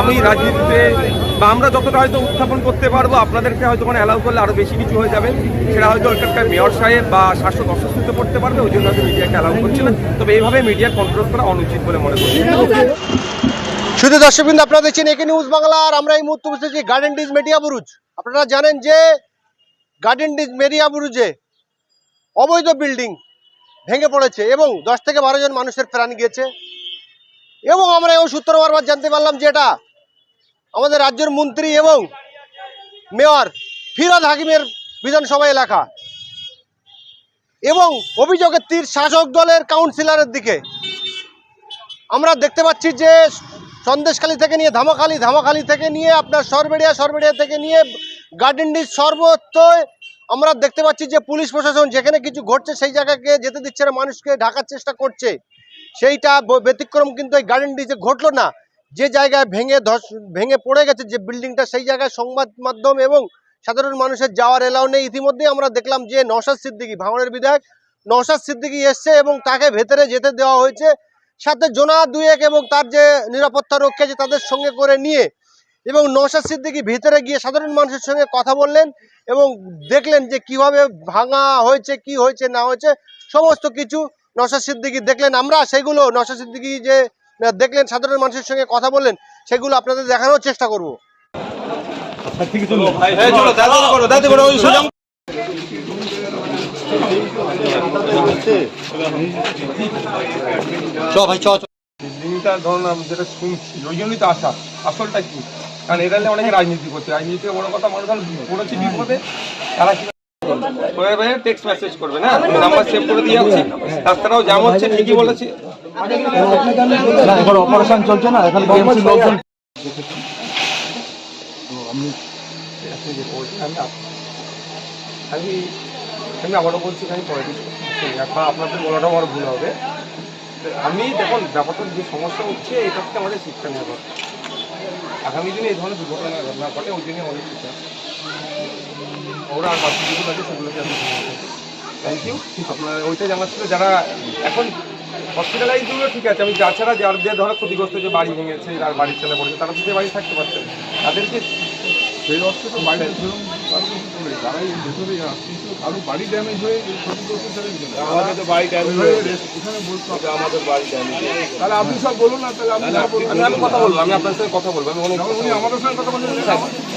আমি রাজনীতিতে বা আমরা যতটা হয়তো উত্থাপন করতে পারব, আপনাদেরকে হয়তো কোনো অ্যালাউ করলে আরও বেশি কিছু হয়ে যাবে। সেটা হয়তো ওইখানকার মেয়র সাহেব বা শাসক অস্বস্তিতে পড়তে পারবে, ওই জন্য হয়তো মিডিয়াকে অ্যালাউ করছে না তবে এইভাবে মিডিয়া কন্ট্রোল করা অনুচিত বলে মনে করছি শুধু দর্শকবৃন্দ, আপনারা দেখছেন একে নিউজ বাংলা, আর আমরা এই মুহূর্তে বসেছি গার্ডেন ডিজ মেডিয়া বুরুজ আপনারা জানেন যে গার্ডেন ডিজ মেডিয়া বুরুজে অবৈধ বিল্ডিং ভেঙে পড়েছে এবং দশ থেকে বারো জন মানুষের প্রাণ গিয়েছে। এবং আমরা এই সূত্র বারবার জানতে পারলাম যে এটা আমাদের রাজ্যের মন্ত্রী এবং মেয়র ফিরাদ হাকিমের বিধানসভা এলাকা। এবং অভিযোগের তীর শাসক দলের কাউন্সিলরের দিকে। আমরা দেখতে পাচ্ছি যে সন্দেশখালী থেকে নিয়ে ধামাখালি ধামাখালি থেকে নিয়ে আপনার সরবেড়িয়া সরবেড়িয়া থেকে নিয়ে গার্ডেন ডিস সর্বত্র আমরা দেখতে পাচ্ছি যে পুলিশ প্রশাসন যেখানে কিছু ঘটছে সেই জায়গাকে যেতে দিচ্ছে না, মানুষকে ঢাকার চেষ্টা করছে। সেইটা ব্যতিক্রম কিন্তু এই গার্ডেন ডিসে ঘটলো না। যে জায়গায় ভেঙে ধস, ভেঙে পড়ে গেছে, যে বিল্ডিংটা সেই জায়গায় সংবাদ মাধ্যম এবং সাধারণ মানুষের যাওয়ার এলাও নেই। ইতিমধ্যেই আমরা দেখলাম যে নওশাদ সিদ্দিকি ভাঙড়ের বিধায়ক নওশাদ সিদ্দিকি এসছে এবং তাকে ভেতরে যেতে দেওয়া হয়েছে। সাথে জোনা দুয়েক এবং তার যে নিরাপত্তা রক্ষী আছে, তাদের সঙ্গে করে নিয়ে এবং নৌশাদ সিদ্দিকি ভেতরে গিয়ে সাধারণ মানুষের সঙ্গে কথা বললেন এবং দেখলেন যে কীভাবে ভাঙা হয়েছে, কি হয়েছে, না হয়েছে, সমস্ত কিছু নৌশাদ সিদ্দিকি দেখলেন। আমরা সেগুলো নৌশাদ সিদ্দিকি যে দেখলেন, সাধারণ মানুষের সঙ্গে কথা বললেন, সেগুলো আপনাদের দেখানোর চেষ্টা করব। দিনটা ধরুন আমি যেটা শুনছি, ওই জন্যই তো আসা আসলটা কারণ নিয়ে অনেকে রাজনীতি করছে। কথা, মানুষ টেক্সট মেসেজ করবে না? নাম্বার সেভ করে দিয়ে রাস্তাটাও জাম হচ্ছে, ঠিকই বলেছি। এখন অপারেশন চলছে না এখানে বিএমসি লোকজন আমি আমি আবারও বলছি আমি পলিটিক্স আপনাদের বলাটা আমার ভুল হবে। আমি দেখুন ব্যাপারটা যে সমস্যা হচ্ছে এটা থেকে আমাদের শিক্ষা নেওয়া দরকার। আগামী দিনে এই ধরনের দুর্ঘটনা ঘটনা ঘটে ওই জন্য আমাদের শিক্ষা। ওরা আর বাকি যেগুলো আছে সেগুলোকে আমি থ্যাংক ইউ আপনার ওইটাই জানার ছিল যারা এখন হসপিটালাইজগুলো ঠিক আছে আমি যাছাড়া ধরো ক্ষতিগ্রস্ত যে বাড়ি ভেঙেছে আর বাড়ির ছেলে পড়েছে তারা তো বাড়ি থাকতে পারছে না। তাদেরকে সেই অর্থে তো ধরুন ভেতরে বাড়ি ড্যামেজ হয়ে ক্ষতিগ্রস্ত ছেড়ে আমাদের তো বাড়ি ড্যামেজ ওইভাবে এখানে বলতে হবে। আমাদের বাড়ি ড্যামেজ তাহলে আপনি সব বলুন না তাহলে আমি কথা বলব আমি আপনার সাথে কথা বলব আমি উনি বলব। আমাদের সঙ্গে কথা বলছেন।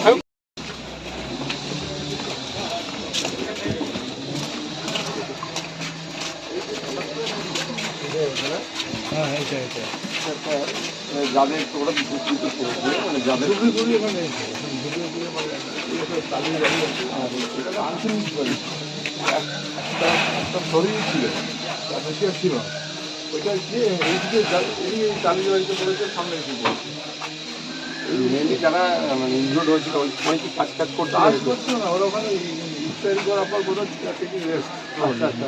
ওরা করেছে মানে একটা শরীর ছিল তার এইদিকে এই টালির বাড়িতে পড়েছে সামনে এসে পড়েছে মেনলি যারা মানে ইনজুর্ড হয়েছিল ওই কি কাজ কাজ করতে কাজ করছিল না ওরা ওখানে ইস্তারি করার পর হয় রেস্ট আচ্ছা আচ্ছা।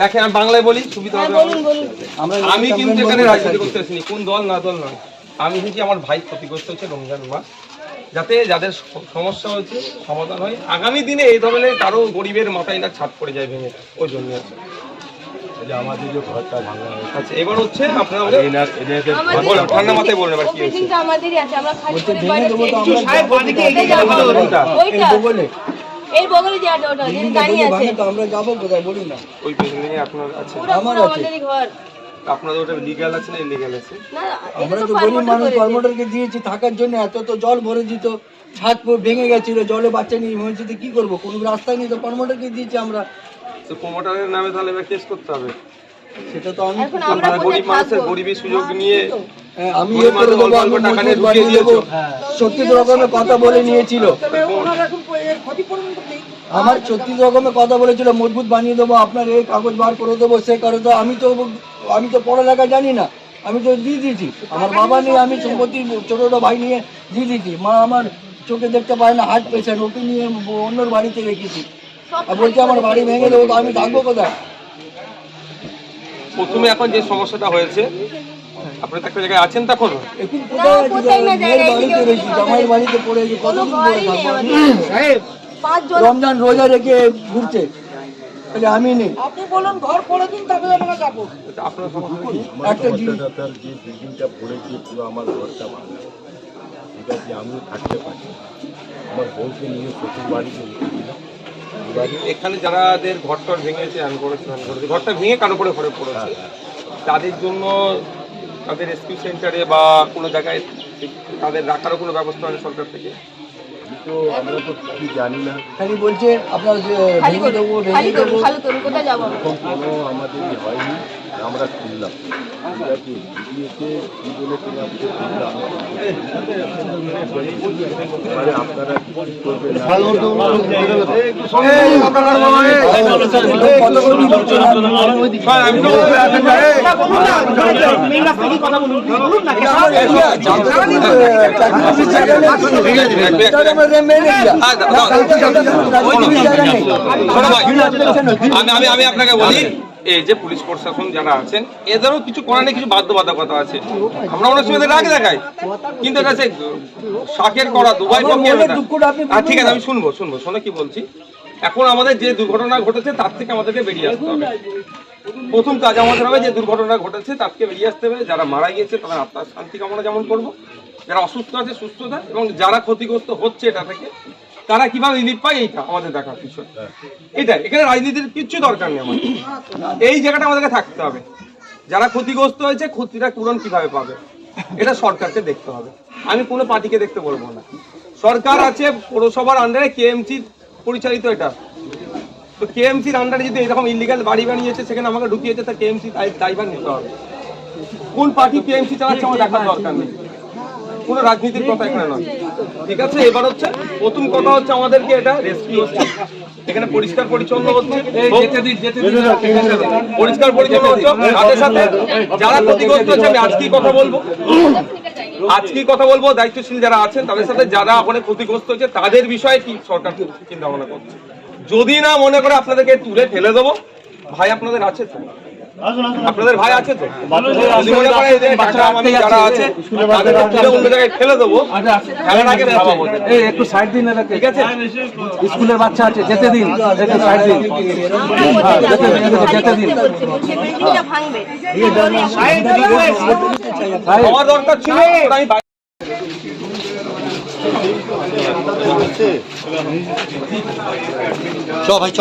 দেখেন আমি বাংলায় বলি সুবিধা হবে আমার। আমি কিন্তু এখানে রাজনীতি করতে আসিনি কোন দল না দল নয়। আমি কিন্তু আমার ভাই ক্ষতিগ্রস্ত হচ্ছে রমজান মাস যাতে যাদের সমস্যা হয়েছে সমাধান হয়। আগামী দিনে এই ধরনের কারও গরিবের মাথায় না ছাদ পড়ে যায় ভেঙে ওই জন্য। আছে আমাদের যে ঘরটা ভাঙা হয়েছে। আচ্ছা এবার হচ্ছে আপনারা এনার এনাকে ঠান্ডা মাথায় বলুন এবার কি হয়েছে। আমাদেরই আছে আমরা খালি করে বাইরে বগলে যে ওটা দাঁড়িয়ে আছে। তো আমরা যাব কোথায় বলুন না। ওই পেছনে আপনার আছে। পুরো আমার পুরো আছে। আমাদেরই ঘর। আপনাদের ওটা লিগ্যাল আছে না ইলিগ্যাল আছে? না আমরা তো গরিব মানুষ দিয়েছি থাকার জন্য এত তো জল ভরে দিত ছাদ পুরো ভেঙে গেছিল জলে বাচ্চা নিয়ে মসজিদে কি করব? কোনো রাস্তায় নেই তো কর্মটারকে দিয়েছি আমরা। তো প্রমোটারের নামে তাহলে এবার কেস করতে হবে। সেটা তো আমি এখন আমরা আপনারা কোথায় গরিব মানুষের গরিবের সুযোগ নিয়ে হ্যাঁ, আমি। ছত্রিশ রকমের কথা বলে নিয়েছিল। আমার ছত্রিশ রকমের কথা বলেছিল মজবুত বানিয়ে দেবো আপনার এই কাগজ বার করে দেবো সে করে তো আমি তো আমি তো পড়ালেখা জানি না আমি তো দিয়ে দিয়েছি। আমার বাবা নিয়ে আমি সম্পত্তি ছোট ছোট ভাই নিয়ে দিয়ে দিয়েছি। মা আমার চোখে দেখতে পায় না হার্ট পেশেন্ট ওকে নিয়ে অন্যর বাড়িতে রেখেছি। আর বলছে আমার বাড়ি ভেঙে দেবো তো আমি থাকব কোথায়? প্রথমে এখন যে সমস্যাটা হয়েছে আপনি তো একটা জায়গায় আছেন তখন এখন বাড়িতে জামাইয়ের পড়ে নেই পাঁচজন রমজান রোজা রেখে ঘুরছে। আমি নেই। আপনার সমস্যা কি? একটা জিনিস যে বিল্ডিংটা পড়েছে পুরো আমার ঘরটা ভাঙা। আমি থাকতে পারি? আমার বউকে নিয়ে শ্বশুর বাড়িতে উঠেছিলাম এবারে এখানে যারাদের ঘরটর ভেঙেছে আমি করেছি আমি করেছি ঘরটা ভেঙে কারও করে ঘরে পড়েছে। তাদের জন্য তাদের রেস্কিউ সেন্টারে বা কোনো জায়গায় তাদের রাখারও কোনো ব্যবস্থা হয় সরকার থেকে? তো আমরা তো কিছু জানি না। খালি বলছে আপনার ভেঙে দেবো দেবো? এরকম কোনো আমাদের হয়নি আমরা বলে আমাকে শুনলাম। আপনারা আমি আমি আপনাকে বলি এই যে পুলিশ প্রশাসন যারা আছেন এদেরও কিছু করার নেই কিছু বাধ্যবাধকতা আছে। আমরা অনেক সময় রাগ দেখাই কিন্তু এটা সে শাকের করা দুবাই ঠিক আছে আমি শুনব শুনব। শোনো কি বলছি? এখন আমাদের যে দুর্ঘটনা ঘটেছে, তার থেকে আমাদেরকে বেরিয়ে আসতে হবে। প্রথম কাজ আমাদের হবে, যে দুর্ঘটনা ঘটেছে তার থেকে বেরিয়ে আসতে হবে। যারা মারা গিয়েছে, তাদের আত্মার শান্তি কামনা যেমন করব। যারা অসুস্থ আছে সুস্থতা এবং যারা ক্ষতিগ্রস্ত হচ্ছে এটা থেকে, তারা কীভাবে রিলিফ পায়, এইটা আমাদের দেখার বিষয় এটা এখানে রাজনীতির কিচ্ছু দরকার নেই আমাদের। এই জায়গাটা আমাদেরকে থাকতে হবে। যারা ক্ষতিগ্রস্ত হয়েছে, ক্ষতিটা পূরণ কীভাবে পাবে, এটা সরকারকে দেখতে হবে। আমি কোনো পার্টিকে দেখতে বলব না। সরকার আছে, পৌরসভার আন্ডারে কেএমসি পরিচালিত এটা। তো কেএমসির আন্ডারে যদি এরকম ইলিগাল বাড়ি বানিয়েছে সেখানে আমাকে ঢুকিয়েছে তা কেএমসি দায়ভার নিতে হবে। কোন পার্টি কেএমসি চালাচ্ছে আমার দেখার দরকার নেই। কোনো রাজনীতির কথা এখানে নয়। ঠিক আছে এবার হচ্ছে প্রথম কথা হচ্ছে আমাদেরকে এটা রেস্কিউ হচ্ছে। এখানে পরিষ্কার পরিচ্ছন্ন হচ্ছে। পরিষ্কার পরিচ্ছন্ন হচ্ছে। সাথে সাথে যারা ক্ষতিগ্রস্ত হচ্ছে আমি আজকেই কথা বলব। আজকেই কথা বলব দায়িত্বশীল যারা আছেন তাদের সাথে যারা ওখানে ক্ষতিগ্রস্ত হয়েছে তাদের বিষয়ে কি সরকার চিন্তা ভাবনা করছে যদি না মনে করে আপনাদেরকে তুলে ফেলে দেবো ভাই আপনাদের আছে তো আপনাদের ভাই আছে তো মনে যারা আছে তাদেরকে অন্য জায়গায় ফেলে দেবো আগে একটু সাইড দিন ঠিক আছে স্কুলের বাচ্চা আছে যেতে দিন একটু সাইড যেতে দিন, যেতে দিন। আমার দরকার ছিল আমি চ ভাই চ